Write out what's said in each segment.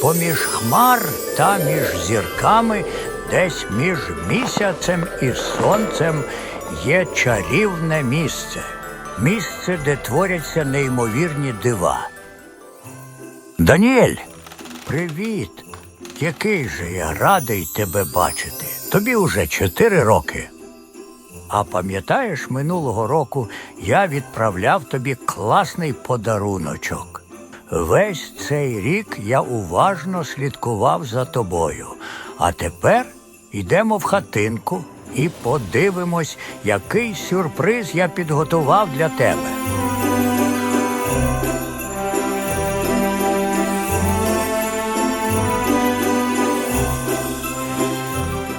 поміж хмар та між зірками, десь між місяцем і сонцем є чарівне місце. Місце, де творяться неймовірні дива. Даніель, привіт! Який же я радий тебе бачити. Тобі уже чотири роки. А пам'ятаєш, минулого року я відправляв тобі класний подаруночок. Весь цей рік я уважно слідкував за тобою. А тепер йдемо в хатинку і подивимось, який сюрприз я підготував для тебе.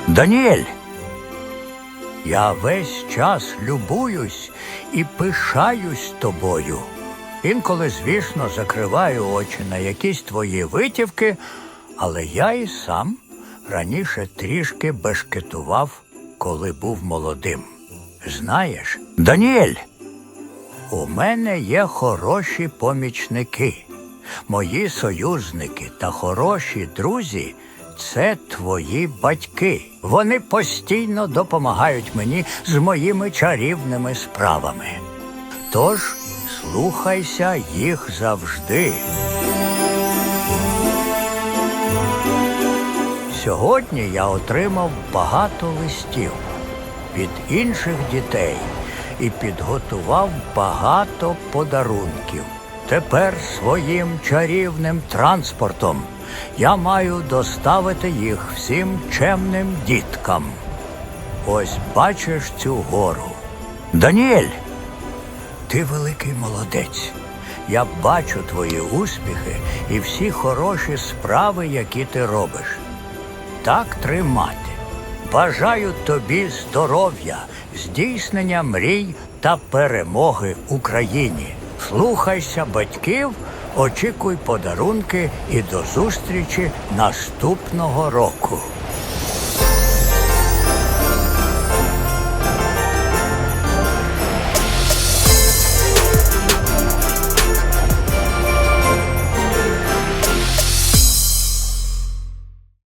Даніель, я весь час любуюсь і пишаюсь тобою. Інколи, звісно, закриваю очі на якісь твої витівки, але я і сам раніше трішки бешкетував, коли був молодим. Знаєш, Даніель, у мене є хороші помічники. Мої союзники та хороші друзі це твої батьки. Вони постійно допомагають мені з моїми чарівними справами. Тож слухайся їх завжди. Сьогодні я отримав багато листів від інших дітей і підготував багато подарунків. Тепер своїм чарівним транспортом я маю доставити їх всім чемним діткам. Ось бачиш цю гору. Даніель, ти великий молодець. Я бачу твої успіхи і всі хороші справи, які ти робиш. Так тримати. Бажаю тобі здоров'я, здійснення мрій та перемоги Україні. Слухайся батьків, очікуй подарунки і до зустрічі наступного року.